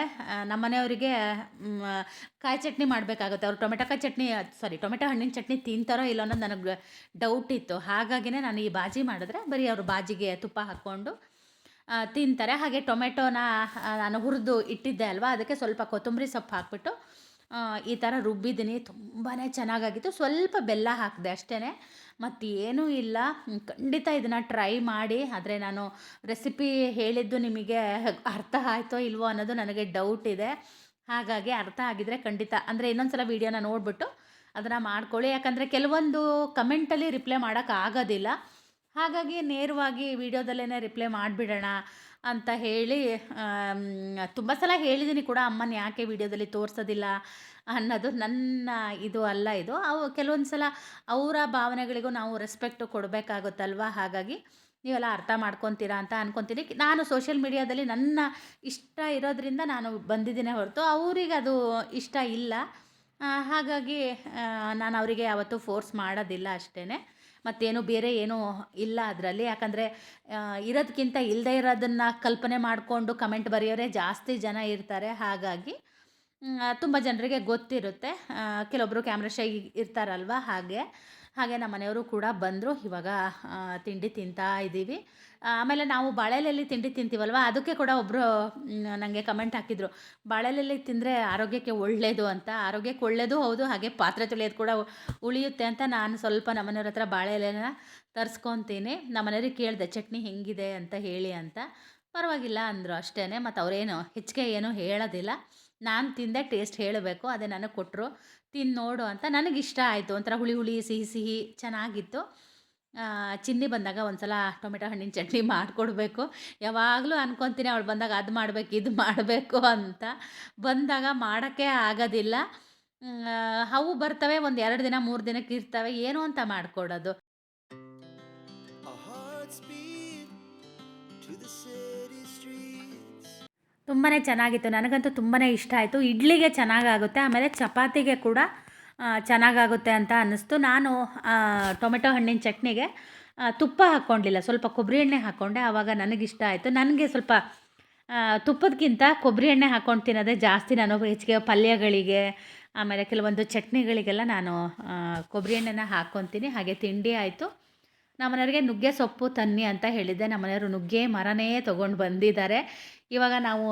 ನಮ್ಮನೆಯವರಿಗೆ ನಮ್ಮ ಮನೆಯವರಿಗೆ ಕಾಯಿ ಚಟ್ನಿ ಮಾಡಬೇಕಾಗುತ್ತೆ. ಅವ್ರು ಟೊಮೆಟೊ ಕಾಯಿ ಚಟ್ನಿ ಸಾರಿ ಟೊಮೆಟೊ ಹಣ್ಣಿನ ಚಟ್ನಿ ತಿಂತಾರೋ ಇಲ್ಲ ಅನ್ನೋದು ನನಗೆ ಡೌಟ್ ಇತ್ತು. ಹಾಗಾಗಿನೇ ನಾನು ಈ ಬಾಜಿ ಮಾಡಿದ್ರೆ ಬರೀ ಅವರು ಬಾಜಿಗೆ ತುಪ್ಪ ಹಾಕ್ಕೊಂಡು ತಿಂತಾರೆ. ಹಾಗೆ ಟೊಮೆಟೊನ ನಾನು ಹುರಿದು ಇಟ್ಟಿದ್ದೆ ಅಲ್ವಾ, ಅದಕ್ಕೆ ಸ್ವಲ್ಪ ಕೊತ್ತಂಬರಿ ಸೊಪ್ಪು ಹಾಕ್ಬಿಟ್ಟು ಈ ಥರ ರುಬ್ಬಿದ್ದೀನಿ. ತುಂಬಾ ಚೆನ್ನಾಗಾಗಿತ್ತು. ಸ್ವಲ್ಪ ಬೆಲ್ಲ ಹಾಕಿದೆ ಅಷ್ಟೇ ಮತ್ತು ಏನೂ ಇಲ್ಲ ಖಂಡಿತ ಇದನ್ನು ಟ್ರೈ ಮಾಡಿ. ಆದರೆ ನಾನು ರೆಸಿಪಿ ಹೇಳಿದ್ದು ನಿಮಗೆ ಅರ್ಥ ಆಯಿತೋ ಇಲ್ವೋ ಅನ್ನೋದು ನನಗೆ ಡೌಟ್ ಇದೆ. ಹಾಗಾಗಿ ಅರ್ಥ ಆಗಿದರೆ ಖಂಡಿತ, ಅಂದರೆ ಇನ್ನೊಂದು ಸಲ ವೀಡಿಯೋನ ನೋಡಿಬಿಟ್ಟು ಅದನ್ನು ಮಾಡ್ಕೊಳ್ಳಿ. ಯಾಕಂದರೆ ಕೆಲವೊಂದು ಕಮೆಂಟಲ್ಲಿ ರಿಪ್ಲೈ ಮಾಡೋಕ್ಕಾಗೋದಿಲ್ಲ ಹಾಗಾಗಿ ನೇರವಾಗಿ ವಿಡಿಯೋದಲ್ಲೇ ರಿಪ್ಲೈ ಮಾಡಿಬಿಡೋಣ. ಅಂತ ಹೇಳಿ ತುಂಬ ಸಲ ಹೇಳಿದ್ದೀನಿ ಕೂಡ, ಅಮ್ಮನ ಯಾಕೆ ವಿಡಿಯೋದಲ್ಲಿ ತೋರಿಸೋದಿಲ್ಲ? ಅನ್ನೋದು ನನ್ನ ಇದು ಅಲ್ಲ ಇದು. ಅವು ಕೆಲವೊಂದು ಸಲ ಅವರ ಭಾವನೆಗಳಿಗೂ ನಾವು ರೆಸ್ಪೆಕ್ಟು ಕೊಡಬೇಕಾಗುತ್ತಲ್ವ? ಹಾಗಾಗಿ ನೀವೆಲ್ಲ ಅರ್ಥ ಮಾಡ್ಕೊತೀರಾ ಅಂತ ಅನ್ಕೊತೀನಿ. ನಾನು ಸೋಷಿಯಲ್ ಮೀಡಿಯಾದಲ್ಲಿ ನನ್ನ ಇಷ್ಟ ಇರೋದ್ರಿಂದ ನಾನು ಬಂದಿದ್ದೀನಿ ಹೊರತು ಅವ್ರಿಗೆ ಅದು ಇಷ್ಟ ಇಲ್ಲ. ಹಾಗಾಗಿ ನಾನು ಅವರಿಗೆ ಯಾವತ್ತೂ ಫೋರ್ಸ್ ಮಾಡೋದಿಲ್ಲ ಅಷ್ಟೇ ಮತ್ತೇನು ಬೇರೆ ಏನೂ ಇಲ್ಲ ಅದರಲ್ಲಿ. ಯಾಕಂದರೆ ಇರೋದಕ್ಕಿಂತ ಇಲ್ಲದೇ ಇರೋದನ್ನು ಕಲ್ಪನೆ ಮಾಡಿಕೊಂಡು ಕಮೆಂಟ್ ಬರೆಯೋರೇ ಜಾಸ್ತಿ ಜನ ಇರ್ತಾರೆ. ಹಾಗಾಗಿ ತುಂಬ ಜನರಿಗೆ ಗೊತ್ತಿರುತ್ತೆ. ಕೆಲವೊಬ್ಬರು ಕ್ಯಾಮ್ರಾ ಶೈ ಇರ್ತಾರಲ್ವ ಹಾಗೆ. ಹಾಗೆ ನಮ್ಮ ಮನೆಯವರು ಕೂಡ ಬಂದರು. ಇವಾಗ ತಿಂಡಿ ತಿಂತಾ ಇದ್ದೀವಿ. ಆಮೇಲೆ ನಾವು ಬಾಳೆಲೆಲ್ಲಿ ತಿಂಡಿ ತಿಂತೀವಲ್ವ? ಅದಕ್ಕೆ ಕೂಡ ಒಬ್ಬರು ನನಗೆ ಕಮೆಂಟ್ ಹಾಕಿದರು. ಬಾಳೆಲೆಲ್ಲಿ ತಿಂದರೆ ಆರೋಗ್ಯಕ್ಕೆ ಒಳ್ಳೆಯದು ಅಂತ. ಆರೋಗ್ಯಕ್ಕೆ ಒಳ್ಳೆಯದು ಹೌದು, ಹಾಗೆ ಪಾತ್ರೆ ತೊಳೆಯೋದು ಕೂಡ ಉಳಿಯುತ್ತೆ ಅಂತ ನಾನು ಸ್ವಲ್ಪ ನಮ್ಮನೆಯವ್ರ ಹತ್ರ ಬಾಳೆ ಎಲೆನ ತರಿಸ್ಕೊತೀನಿ ನಮ್ಮನೆಯವ್ರಿಗೆ ಕೇಳಿದೆ, ಚಟ್ನಿ ಹೆಂಗಿದೆ ಅಂತ ಹೇಳಿ ಅಂತ. ಪರವಾಗಿಲ್ಲ ಅಂದರು ಅಷ್ಟೇ ಮತ್ತು ಅವರೇನು ಹೆಚ್ಚಿಗೆ ಏನೂ ಹೇಳೋದಿಲ್ಲ. ನಾನು ತಿಂದೆ ಟೇಸ್ಟ್ ಹೇಳಬೇಕು, ಅದೇ ನನಗೆ ಕೊಟ್ಟರು ತಿಂದು ನೋಡು ಅಂತ ನನಗೆ ಇಷ್ಟ ಆಯಿತು. ಒಂಥರ ಹುಳಿ ಹುಳಿ, ಸಿಹಿ ಸಿಹಿ ಚೆನ್ನಾಗಿತ್ತು. ಚಿನ್ನಿ ಬಂದಾಗ ಒಂದ್ಸಲ ಟೊಮೆಟೊ ಹಣ್ಣಿನ ಚಟ್ನಿ ಮಾಡಿಕೊಡ್ಬೇಕು. ಯಾವಾಗಲೂ ಅನ್ಕೊತೀನಿ ಅವಳು ಬಂದಾಗ ಅದು ಮಾಡಬೇಕು, ಇದು ಮಾಡಬೇಕು ಅಂತ. ಬಂದಾಗ ಮಾಡೋಕ್ಕೆ ಆಗೋದಿಲ್ಲ. ಅವು ಬರ್ತವೆ, ಒಂದು ಎರಡು ದಿನ, ಮೂರು ದಿನಕ್ಕೆ ಇರ್ತವೆ. ಏನು ಅಂತ ಮಾಡಿಕೊಡೋದು? ತುಂಬಾ ಚೆನ್ನಾಗಿತ್ತು. ನನಗಂತೂ ತುಂಬಾ ಇಷ್ಟ ಆಯಿತು. ಇಡ್ಲಿಗೆ ಚೆನ್ನಾಗಾಗುತ್ತೆ, ಆಮೇಲೆ ಚಪಾತಿಗೆ ಕೂಡ ಚೆನ್ನಾಗಾಗುತ್ತೆ ಅಂತ ಅನ್ನಿಸ್ತು. ನಾನು ಟೊಮೆಟೊ ಹಣ್ಣಿನ ಚಟ್ನಿಗೆ ತುಪ್ಪ ಹಾಕ್ಕೊಂಡಿಲ್ಲ. ಸ್ವಲ್ಪ ಕೊಬ್ಬರಿ ಎಣ್ಣೆ ಹಾಕ್ಕೊಂಡೆ ಆವಾಗ ನನಗಿಷ್ಟ ಆಯಿತು. ನನಗೆ ಸ್ವಲ್ಪ ತುಪ್ಪದಕ್ಕಿಂತ ಕೊಬ್ಬರಿ ಎಣ್ಣೆ ಹಾಕ್ಕೊಂಡು ತಿನ್ನೋದೇ ಜಾಸ್ತಿ. ನಾನು ಹೆಚ್ಚಿಗೆ ಪಲ್ಯಗಳಿಗೆ, ಆಮೇಲೆ ಕೆಲವೊಂದು ಚಟ್ನಿಗಳಿಗೆಲ್ಲ ನಾನು ಕೊಬ್ಬರಿ ಎಣ್ಣೆನ ಹಾಕ್ಕೊತೀನಿ ಹಾಗೆ ತಿಂಡಿ ಆಯಿತು. ನಮ್ಮನೆಯವ್ರಿಗೆ ನುಗ್ಗೆ ಸೊಪ್ಪು ತನ್ನಿ ಅಂತ ಹೇಳಿದ್ದೆ. ನಮ್ಮನೆಯವರು ನುಗ್ಗೆ ಮರನೇ ತೊಗೊಂಡು ಬಂದಿದ್ದಾರೆ. ಇವಾಗ ನಾವು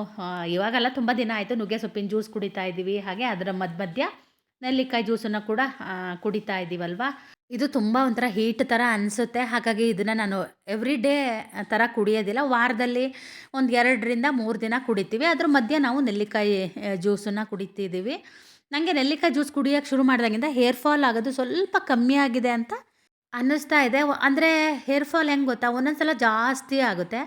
ಇವಾಗೆಲ್ಲ ತುಂಬ ದಿನ ಆಯಿತು ನುಗ್ಗೆ ಸೊಪ್ಪಿನ ಜ್ಯೂಸ್ ಕುಡಿತಾ ಇದ್ದೀವಿ. ಹಾಗೆ ಅದರ ಮಧ್ಯ ಮಧ್ಯ ನೆಲ್ಲಿಕಾಯಿ ಜ್ಯೂಸನ್ನು ಕೂಡ ಕುಡಿತಾ ಇದ್ದೀವಲ್ವ? ಇದು ತುಂಬ ಒಂಥರ ಹೀಟ್ ಥರ ಅನಿಸುತ್ತೆ. ಹಾಗಾಗಿ ಇದನ್ನು ನಾನು ಎವ್ರಿ ಡೇ ಥರ ಕುಡಿಯೋದಿಲ್ಲ. ವಾರದಲ್ಲಿ ಒಂದು ಎರಡರಿಂದ ಮೂರು ದಿನ ಕುಡಿತೀವಿ. ಅದ್ರ ಮಧ್ಯೆ ನಾವು ನೆಲ್ಲಿಕಾಯಿ ಜ್ಯೂಸನ್ನು ಕುಡಿತಿದ್ದೀವಿ. ನನಗೆ ನೆಲ್ಲಿಕಾಯಿ ಜ್ಯೂಸ್ ಕುಡಿಯೋಕ್ಕೆ ಶುರು ಮಾಡಿದಾಗಿಂದ ಹೇರ್ ಫಾಲ್ ಆಗೋದು ಸ್ವಲ್ಪ ಕಮ್ಮಿ ಆಗಿದೆ ಅಂತ ಅನ್ನಿಸ್ತಾ ಇದೆ. ಅಂದರೆ ಹೇರ್ ಫಾಲ್ ಹೆಂಗೆ ಗೊತ್ತಾ? ಒಂದೊಂದು ಸಲ ಜಾಸ್ತಿ ಆಗುತ್ತೆ.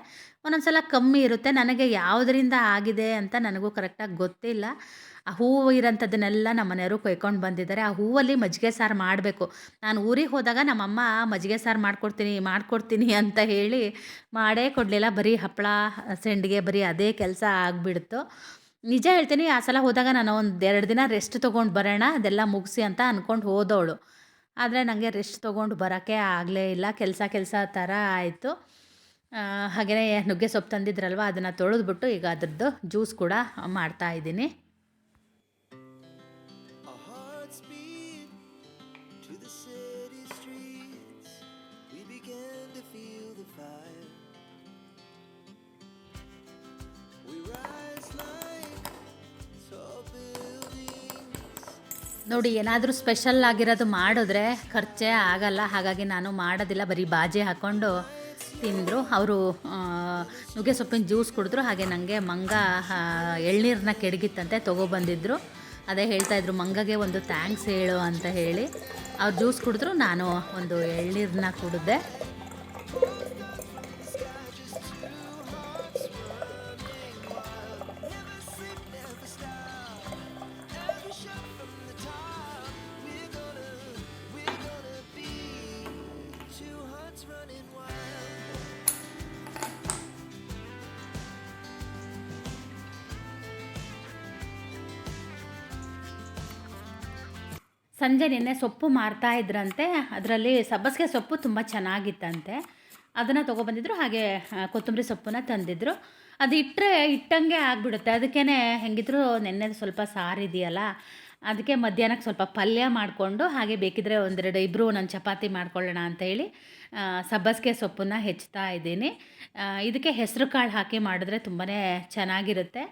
ಒಂದೊಂದು ಸಲ ಕಮ್ಮಿ ಇರುತ್ತೆ. ನನಗೆ ಯಾವುದರಿಂದ ಆಗಿದೆ ಅಂತ ನನಗೂ ಕರೆಕ್ಟಾಗಿ ಗೊತ್ತಿಲ್ಲ. ಆ ಹೂವು ಇರೋಂಥದ್ದನ್ನೆಲ್ಲ ನಮ್ಮ ಮನೆಯವರು ಕೊಯ್ಕೊಂಡು ಬಂದಿದ್ದಾರೆ. ಆ ಹೂವಲ್ಲಿ ಮಜ್ಜಿಗೆ ಸಾರು ಮಾಡಬೇಕು. ನಾನು ಊರಿಗೆ ಹೋದಾಗ ನಮ್ಮಮ್ಮ, ಮಜ್ಜಿಗೆ ಸಾರು ಮಾಡ್ಕೊಡ್ತೀನಿ ಮಾಡ್ಕೊಡ್ತೀನಿ ಅಂತ ಹೇಳಿ ಮಾಡೇ ಕೊಡಲಿಲ್ಲ. ಬರೀ ಹಪ್ಪಳ ಸೆಂಡಿಗೆ, ಬರೀ ಅದೇ ಕೆಲಸ ಆಗಿಬಿಡ್ತು. ನಿಜ ಹೇಳ್ತೀನಿ, ಆ ಸಲ ಹೋದಾಗ ನಾನು ಒಂದು ಎರಡು ದಿನ ರೆಸ್ಟ್ ತೊಗೊಂಡು ಬರೋಣ, ಅದೆಲ್ಲ ಮುಗಿಸಿ ಅಂತ ಅಂದ್ಕೊಂಡು ಹೋದವಳು. ಆದರೆ ನನಗೆ ರೆಸ್ಟ್ ತೊಗೊಂಡು ಬರೋಕ್ಕೆ ಆಗಲೇ ಇಲ್ಲ. ಕೆಲಸ ಕೆಲಸ ಥರ ಆಯಿತು. ಹಾಗೆಯೇ ನುಗ್ಗೆ ಸೊಪ್ಪು ತಂದಿದ್ರಲ್ವ, ಅದನ್ನು ತೊಳೆದ್ಬಿಟ್ಟು ಈಗ ಅದರದ್ದು ಜ್ಯೂಸ್ ಕೂಡ ಮಾಡ್ತಾ ನೋಡಿ, ಏನಾದರೂ ಸ್ಪೆಷಲ್ ಆಗಿರೋದು ಮಾಡಿದ್ರೆ ಖರ್ಚೇ ಆಗಲ್ಲ. ಹಾಗಾಗಿ ನಾನು ಮಾಡೋದಿಲ್ಲ. ಬರೀ ಬಾಜಿ ಹಾಕ್ಕೊಂಡು ತಿಂದರು. ಅವರು ನುಗ್ಗೆ ಸೊಪ್ಪಿನ ಜ್ಯೂಸ್ ಕುಡಿದ್ರು. ಹಾಗೆ ನನಗೆ ಮಂಗ ಎಳ್ನೀರನ್ನ ಕೆಡಗಿತ್ತಂತೆ, ತೊಗೊಬಂದಿದ್ರು. ಅದೇ ಹೇಳ್ತಾ ಇದ್ರು, ಮಂಗಗೆ ಒಂದು ಥ್ಯಾಂಕ್ಸ್ ಹೇಳು ಅಂತ ಹೇಳಿ. ಅವ್ರು ಜ್ಯೂಸ್ ಕುಡಿದ್ರು. ನಾನು ಒಂದು ಎಳ್ನೀರನ್ನ ಕುಡಿದೆ. ಸಂಜೆ ನಿನ್ನೆ ಸೊಪ್ಪು ಮಾರ್ತಾ ಇದ್ರಂತೆ, ಅದರಲ್ಲಿ ಸಬ್ಬಸಿಗೆ ಸೊಪ್ಪು ತುಂಬ ಚೆನ್ನಾಗಿತ್ತಂತೆ. ಅದನ್ನು ತೊಗೊಬಂದಿದ್ರು, ಹಾಗೆ ಕೊತ್ತಂಬರಿ ಸೊಪ್ಪನ್ನ ತಂದಿದ್ರು. ಅದು ಇಟ್ಟರೆ ಇಟ್ಟಂಗೆ ಆಗಿಬಿಡುತ್ತೆ. ಅದಕ್ಕೇ ಹೆಂಗಿದ್ರು ನೆನ್ನೆ ಸ್ವಲ್ಪ ಸಾರಿದೆಯಲ್ಲ, ಅದಕ್ಕೆ ಮಧ್ಯಾಹ್ನಕ್ಕೆ ಸ್ವಲ್ಪ ಪಲ್ಯ ಮಾಡಿಕೊಂಡು, ಹಾಗೆ ಬೇಕಿದ್ರೆ ಒಂದೆರಡು ಇಬ್ಬರು ನಾನು ಚಪಾತಿ ಮಾಡ್ಕೊಳ್ಳೋಣ ಅಂತ ಹೇಳಿ ಸಬ್ಬಸಿಗೆ ಸೊಪ್ಪನ್ನು ಹೆಚ್ಚುತ್ತಾ ಇದ್ದೀನಿ. ಇದಕ್ಕೆ ಹೆಸರು ಕಾಳು ಹಾಕಿ ಮಾಡಿದ್ರೆ ತುಂಬಾ ಚೆನ್ನಾಗಿರುತ್ತೆ.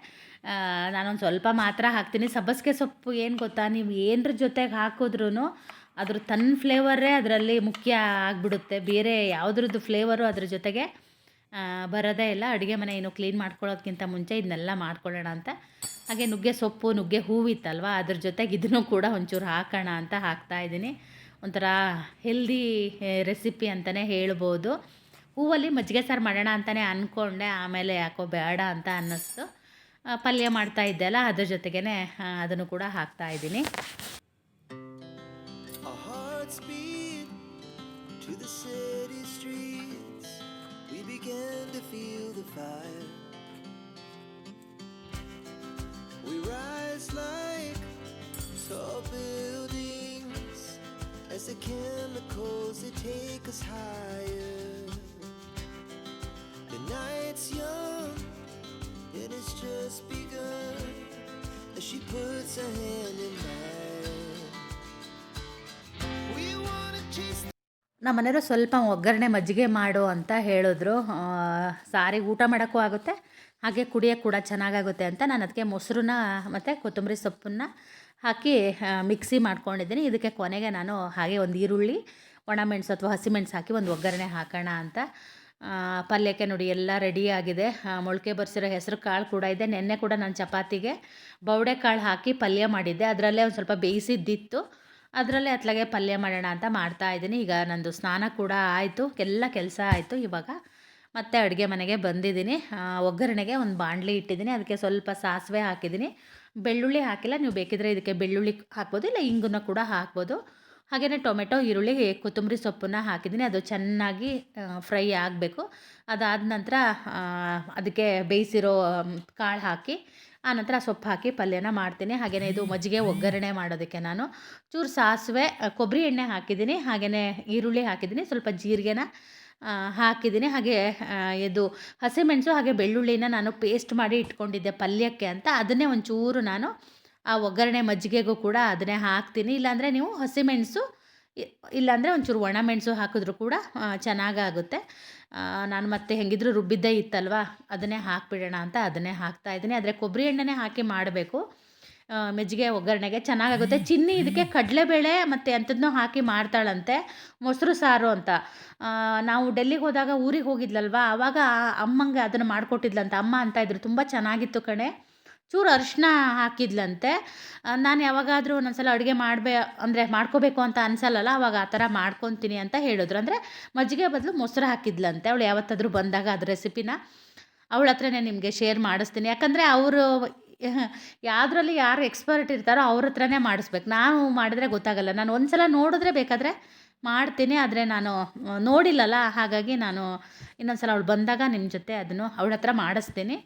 ನಾನೊಂದು ಸ್ವಲ್ಪ ಮಾತ್ರ ಹಾಕ್ತೀನಿ. ಸಬ್ಬಸಿಗೆ ಸೊಪ್ಪು ಏನು ಗೊತ್ತಾ? ನೀವು ಏನರ ಜೊತೆಗೆ ಹಾಕಿದ್ರೂ ಅದ್ರ ತನ್ನ ಫ್ಲೇವರೇ ಅದರಲ್ಲಿ ಮುಖ್ಯ ಆಗಿಬಿಡುತ್ತೆ. ಬೇರೆ ಯಾವುದ್ರದ್ದು ಫ್ಲೇವರು ಅದ್ರ ಜೊತೆಗೆ ಬರೋದೇ ಇಲ್ಲ. ಅಡುಗೆ ಮನೆ ಏನು ಕ್ಲೀನ್ ಮಾಡ್ಕೊಳ್ಳೋದಕ್ಕಿಂತ ಮುಂಚೆ ಇದನ್ನೆಲ್ಲ ಮಾಡ್ಕೊಳ್ಳೋಣ ಅಂತ. ಹಾಗೆ ನುಗ್ಗೆ ಸೊಪ್ಪು, ನುಗ್ಗೆ ಹೂವಿತ್ತಲ್ವ ಅದ್ರ ಜೊತೆಗೆ ಇದನ್ನು ಕೂಡ ಒಂಚೂರು ಹಾಕೋಣ ಅಂತ ಹಾಕ್ತಾ ಇದ್ದೀನಿ. ಒಂಥರ ಹೆಲ್ದಿ ರೆಸಿಪಿ ಅಂತಲೇ ಹೇಳ್ಬೋದು ಹೂವಲ್ಲಿ ಮಜ್ಜಿಗೆ ಸಾರು ಮಾಡೋಣ ಅಂತಲೇ ಅಂದ್ಕೊಂಡೆ ಆಮೇಲೆ ಯಾಕೋ ಬೇಡ ಅಂತ ಅನ್ನಿಸ್ತು ಪಲ್ಯ ಮಾಡ್ತಾ ಇದ್ದೆ ಅಲ್ಲ, ಅದ್ರ ಜೊತೆಗೇ ಅದನ್ನು ಕೂಡ ಹಾಕ್ತಾ ಇದ್ದೀನಿ to the city streets. We began to feel the fire. As the chemicals they take us higher. The night's young and it's just begun as she puts her hand in mine. We wanna chase ನಮ್ಮ ಮನೆಯವರು ಸ್ವಲ್ಪ ಒಗ್ಗರಣೆ ಮಜ್ಜಿಗೆ ಮಾಡು ಅಂತ ಹೇಳಿದ್ರು ಸಾರಿ ಊಟ ಮಾಡೋಕ್ಕೂ ಆಗುತ್ತೆ ಹಾಗೆ ಕುಡಿಯೋಕ್ಕೆ ಕೂಡ ಚೆನ್ನಾಗಾಗುತ್ತೆ ಅಂತ ನಾನು ಅದಕ್ಕೆ ಮೊಸರನ್ನ ಮತ್ತು ಕೊತ್ತಂಬರಿ ಸೊಪ್ಪನ್ನ ಹಾಕಿ ಮಿಕ್ಸಿ ಮಾಡ್ಕೊಂಡಿದ್ದೀನಿ. ಇದಕ್ಕೆ ಕೊನೆಗೆ ನಾನು ಹಾಗೆ ಒಂದು ಈರುಳ್ಳಿ, ಒಣಮೆಣಸು ಅಥವಾ ಹಸಿಮೆಣಸು ಹಾಕಿ ಒಂದು ಒಗ್ಗರಣೆ ಹಾಕೋಣ ಅಂತ. ಪಲ್ಯಕ್ಕೆ ನೋಡಿ ಎಲ್ಲ ರೆಡಿಯಾಗಿದೆ ಮೊಳಕೆ ಬರ್ಸಿರೋ ಹೆಸರು ಕಾಳು ಕೂಡ ಇದೆ. ನೆನ್ನೆ ಕೂಡ ನಾನು ಚಪಾತಿಗೆ ಬೌಡೆ ಕಾಳು ಹಾಕಿ ಪಲ್ಯ ಮಾಡಿದ್ದೆ. ಅದರಲ್ಲೇ ಒಂದು ಸ್ವಲ್ಪ ಬೇಯಿಸಿದ್ದಿತ್ತು. ಅದರಲ್ಲೇ ಅತ್ಲಾಗೆ ಪಲ್ಯ ಮಾಡೋಣ ಅಂತ ಮಾಡ್ತಾ ಇದ್ದೀನಿ. ಈಗ ನಂದು ಸ್ನಾನ ಕೂಡ ಆಯಿತು. ಎಲ್ಲ ಕೆಲಸ ಆಯಿತು ಇವಾಗ. ಮತ್ತೆ ಅಡುಗೆ ಮನೆಗೆ ಬಂದಿದ್ದೀನಿ. ಒಗ್ಗರಣೆಗೆ ಒಂದು ಬಾಣಲಿ ಇಟ್ಟಿದ್ದೀನಿ. ಅದಕ್ಕೆ ಸ್ವಲ್ಪ ಸಾಸಿವೆ ಹಾಕಿದ್ದೀನಿ. ಬೆಳ್ಳುಳ್ಳಿ ಹಾಕಿಲ್ಲ ನೀವು ಬೇಕಿದ್ರೆ ಇದಕ್ಕೆ ಬೆಳ್ಳುಳ್ಳಿ ಹಾಕ್ಬೋದು ಇಲ್ಲ ಇಂಗನ್ನು ಕೂಡ ಹಾಕ್ಬೋದು. ಹಾಗೆಯೇ ಟೊಮೆಟೊ ಈರುಳ್ಳಿ ಕೊತ್ತಂಬರಿ ಸೊಪ್ಪನ್ನು ಹಾಕಿದ್ದೀನಿ. ಅದು ಚೆನ್ನಾಗಿ ಫ್ರೈ ಆಗಬೇಕು. ಅದಾದ ನಂತರ ಅದಕ್ಕೆ ಬೇಯಿಸಿರೋ ಕಾಳು ಹಾಕಿ ಆನಂತರ ಸೊಪ್ಪು ಹಾಕಿ ಪಲ್ಯನ ಮಾಡ್ತೀನಿ. ಹಾಗೆಯೇ ಇದು ಮಜ್ಜಿಗೆ ಒಗ್ಗರಣೆ ಮಾಡೋದಕ್ಕೆ ನಾನು. ಚೂರು ಸಾಸಿವೆ ಆ, ಕೊಬ್ಬರಿ ಎಣ್ಣೆ ಹಾಕಿದ್ದೀನಿ. ಹಾಗೆಯೇ ಈರುಳ್ಳಿ ಹಾಕಿದ್ದೀನಿ. ಸ್ವಲ್ಪ ಜೀರಿಗೆನ ಆ, ಹಾಕಿದ್ದೀನಿ. ಹಾಗೆ ಇದು ಹಸಿಮೆಣಸು ಹಾಗೆ ಬೆಳ್ಳುಳ್ಳಿನ ನಾನು ಪೇಸ್ಟ್ ಮಾಡಿ ಇಟ್ಕೊಂಡಿದ್ದೆ ಪಲ್ಯಕ್ಕೆ ಅಂತ. ಅದನ್ನೇ ಒಂಚೂರು ನಾನು ಆ ಒಗ್ಗರಣೆ ಮಜ್ಜಿಗೆಗೂ ಕೂಡ ಅದನ್ನೇ ಹಾಕ್ತೀನಿ. ಇಲ್ಲಾಂದರೆ ನೀವು ಹಸಿಮೆಣಸು ಇಲ್ಲಾಂದರೆ ಒಂಚೂರು ಒಣಮೆಣಸು ಹಾಕಿದ್ರೂ ಕೂಡ ಚೆನ್ನಾಗಾಗುತ್ತೆ. ನಾನು ಮತ್ತೆ ಹೆಂಗಿದ್ರು ರುಬ್ಬಿದ್ದೇ ಇತ್ತಲ್ವ? ಅದನ್ನೇ ಹಾಕಿಬಿಡೋಣ ಅಂತ ಅದನ್ನೇ ಹಾಕ್ತಾ ಇದ್ದೀನಿ. ಆದರೆ ಕೊಬ್ಬರಿ ಎಣ್ಣೆನೇ ಹಾಕಿ ಮಾಡಬೇಕು. ಮಜ್ಜಿಗೆ ಒಗ್ಗರಣೆಗೆ ಚೆನ್ನಾಗಾಗುತ್ತೆ. ಚಿನ್ನಿ ಇದಕ್ಕೆ ಕಡಲೆಬೇಳೆ ಮತ್ತು ಅಂಥದ್ದನ್ನೂ ಹಾಕಿ ಮಾಡ್ತಾಳಂತೆ. ಮೊಸರು ಸಾರು ಅಂತ. ನಾವು ಡೆಲ್ಲಿಗೆ ಹೋದಾಗ ಊರಿಗೆ ಹೋಗಿದ್ಲಲ್ವ? ಆವಾಗ ಅಮ್ಮಂಗೆ ಅದನ್ನು ಮಾಡಿಕೊಟ್ಟಿದ್ಲಂತೆ. ಅಮ್ಮ ಅಂತ ಇದ್ರು. ತುಂಬ ಚೆನ್ನಾಗಿತ್ತು ಕಣೆ. ಚೂರು ಅರಿಶಿನ ಹಾಕಿದ್ಲಂತೆ. ನಾನು ಯಾವಾಗಾದರೂ ಒಂದೊಂದ್ಸಲ ಅಡುಗೆ ಮಾಡಬೇ, ಅಂದರೆ ಮಾಡ್ಕೋಬೇಕು ಅಂತ ಅನ್ಸಲ್ಲಲ್ಲ? ಅವಾಗ ಆ ಥರ ಮಾಡ್ಕೊತೀನಿ ಅಂತ ಹೇಳಿದ್ರು. ಅಂದರೆ ಮಜ್ಜಿಗೆ ಬದಲು ಮೊಸರು ಹಾಕಿದ್ಲಂತೆ. ಅವಳು ಯಾವತ್ತಾದರೂ ಬಂದಾಗ ಅದು ರೆಸಿಪಿನ ಅವಳ ಹತ್ರನೇ ನಿಮಗೆ ಶೇರ್ ಮಾಡಿಸ್ತೀನಿ. ಯಾಕಂದರೆ ಅವರು ಯಾವುದ್ರಲ್ಲಿ ಯಾರು ಎಕ್ಸ್ಪರ್ಟ್ ಇರ್ತಾರೋ ಅವ್ರ ಹತ್ರನೇ ಮಾಡಿಸ್ಬೇಕು. ನಾವು ಮಾಡಿದ್ರೆ ಗೊತ್ತಾಗಲ್ಲ. ನಾನು ಒಂದು ಸಲ ನೋಡಿದ್ರೆ ಬೇಕಾದರೆ ಮಾಡ್ತೀನಿ, ಆದರೆ ನಾನು ನೋಡಿಲ್ಲಲ್ಲ, ಹಾಗಾಗಿ ನಾನು ಇನ್ನೊಂದು ಸಲ ಅವಳು ಬಂದಾಗ ನಿಮ್ಮ ಜೊತೆ ಅದನ್ನು ಅವಳ ಹತ್ರ ಮಾಡಿಸ್ತೀನಿ.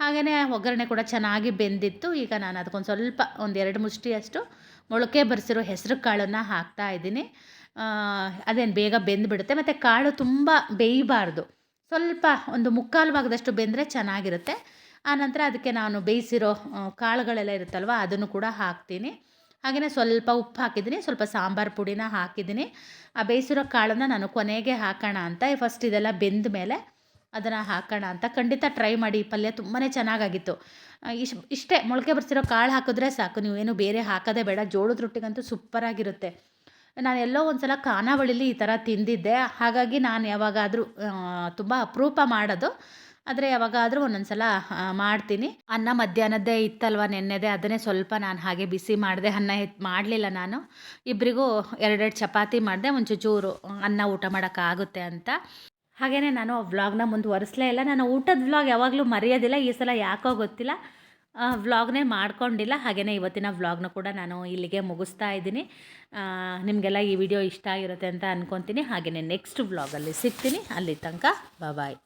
ಹಾಗೆಯೇ ಒಗ್ಗರಣೆ ಕೂಡ ಚೆನ್ನಾಗಿ ಬೆಂದಿತ್ತು. ಈಗ ನಾನು ಅದಕ್ಕೊಂದು ಸ್ವಲ್ಪ ಒಂದು ಎರಡು ಮುಷ್ಟಿಯಷ್ಟು ಮೊಳಕೆ ಬರೆಸಿರೋ ಹೆಸರು ಕಾಳನ್ನು ಹಾಕ್ತಾ ಇದ್ದೀನಿ. ಅದೇನು ಬೇಗ ಬೆಂದುಬಿಡುತ್ತೆ. ಮತ್ತು ಕಾಳು ತುಂಬ ಬೇಯಬಾರ್ದು. ಸ್ವಲ್ಪ ಒಂದು ಮುಕ್ಕಾಲು ಭಾಗದಷ್ಟು ಬೆಂದರೆ ಚೆನ್ನಾಗಿರುತ್ತೆ. ಆನಂತರ ಅದಕ್ಕೆ ನಾನು ಬೇಯಿಸಿರೋ ಕಾಳುಗಳೆಲ್ಲ ಇರುತ್ತಲ್ವ, ಅದನ್ನು ಕೂಡ ಹಾಕ್ತೀನಿ. ಹಾಗೆಯೇ ಸ್ವಲ್ಪ ಉಪ್ಪು ಹಾಕಿದ್ದೀನಿ, ಸ್ವಲ್ಪ ಸಾಂಬಾರು ಪುಡಿನ ಹಾಕಿದ್ದೀನಿ. ಆ ಬೇಯಿಸಿರೋ ಕಾಳನ್ನು ನಾನು ಕೊನೆಗೆ ಹಾಕೋಣ ಅಂತ ಫಸ್ಟ್ ಇದೆಲ್ಲ ಬೆಂದ ಮೇಲೆ ಅದನ್ನು ಹಾಕೋಣ ಅಂತ ಖಂಡಿತ ಟ್ರೈ ಮಾಡಿ ಪಲ್ಯ ತುಂಬಾ ಚೆನ್ನಾಗಾಗಿತ್ತು. ಇಷ್ಟು ಇಷ್ಟೇ, ಮೊಳಕೆ ಬರ್ಸಿರೋ ಕಾಳು ಹಾಕಿದ್ರೆ ಸಾಕು ನೀವು ಏನು ಬೇರೆ ಹಾಕೋದೇ ಬೇಡ, ಜೋಳದ ರೊಟ್ಟಿಗಂತೂ ಸೂಪರಾಗಿರುತ್ತೆ. ನಾನು ಎಲ್ಲೋ ಒಂದು ಸಲ ಖಾನಾವಳಿಲಿ ಈ ಥರ ತಿಂದಿದ್ದೆ, ಹಾಗಾಗಿ ನಾನು ಯಾವಾಗಾದರೂ ತುಂಬ ಅಪರೂಪ ಮಾಡೋದು. ಆದರೆ ಯಾವಾಗಾದರೂ ಒಂದೊಂದು ಸಲ ಮಾಡ್ತೀನಿ. ಅನ್ನ ಮಧ್ಯಾಹ್ನದ್ದೇ ಇತ್ತಲ್ವ ನೆನ್ನೆದೇ, ಅದನ್ನೇ ಸ್ವಲ್ಪ ನಾನು ಹಾಗೆ ಬಿಸಿ ಮಾಡಿದೆ, ಅನ್ನ ಎತ್, ಮಾಡಲಿಲ್ಲ ನಾನು. ಇಬ್ಬರಿಗೂ ಎರಡೆರಡು ಚಪಾತಿ ಮಾಡಿದೆ ಒಂದು ಚೂರು ಅನ್ನ ಊಟ ಮಾಡೋಕ್ಕಾಗುತ್ತೆ ಅಂತ. ಹಾಗೆಯೇ ನಾನು ಆ ವ್ಲಾಗ್ನ ಮುಂದುವರಿಸಲೇ ಇಲ್ಲ. ನಾನು ಊಟದ ವ್ಲಾಗ್ ಯಾವಾಗಲೂ ಮರೆಯೋದಿಲ್ಲ, ಈ ಸಲ ಯಾಕೋ ಗೊತ್ತಿಲ್ಲ. ವ್ಲಾಗ್ನೇ ಮಾಡ್ಕೊಂಡಿಲ್ಲ. ಹಾಗೆಯೇ ಇವತ್ತಿನ ವ್ಲಾಗ್ನ ಕೂಡ ನಾನು ಇಲ್ಲಿಗೆ ಮುಗಿಸ್ತಾ ಇದ್ದೀನಿ. ನಿಮಗೆಲ್ಲ ಈ ವಿಡಿಯೋ ಇಷ್ಟ ಆಗಿರುತ್ತೆ ಅಂತ ಅಂದ್ಕೊತೀನಿ ಹಾಗೆಯೇ ನೆಕ್ಸ್ಟ್ ವ್ಲಾಗಲ್ಲಿ ಸಿಗ್ತೀನಿ. ಅಲ್ಲಿ ತನಕ ಬಾಯ್